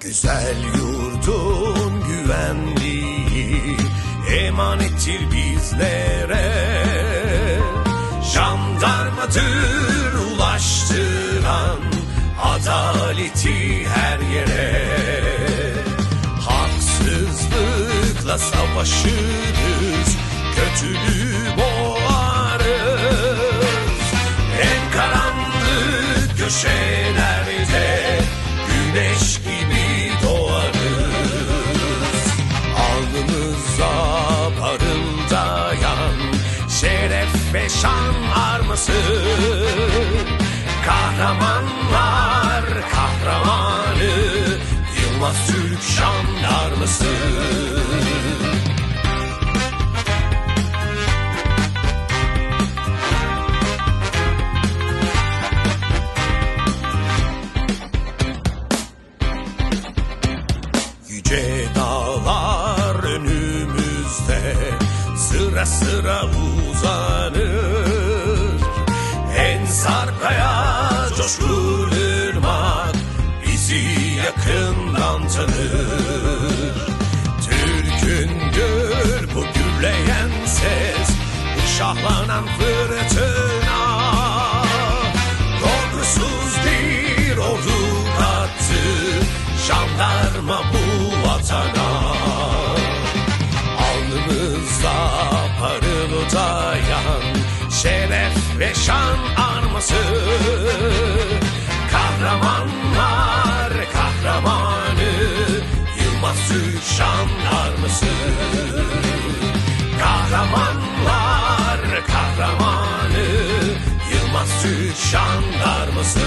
Güzel yurdun güvenliği adaleti her yere. Haksızlıkla savaşırız, kötülüğü boğarız. En karanlık köşelerde güneş gibi doğarız. Alnımıza parıldayan şeref ve şan arması Kahramanlar Yılmaz Türk jandarması. Yüce dağlar önümüzde sıra sıra uzanır. En sarkaya coşkun yakından tanır Türkündür bu gürleyen ses bu şahlanan fırtına. Korkusuz bir ordu kattı jandarma bu vatana. Alnımızda parıldayan şeref ve şan arması. Kahramanlar jandarması Kahramanlar kahramanı Yılmaz Türk jandarması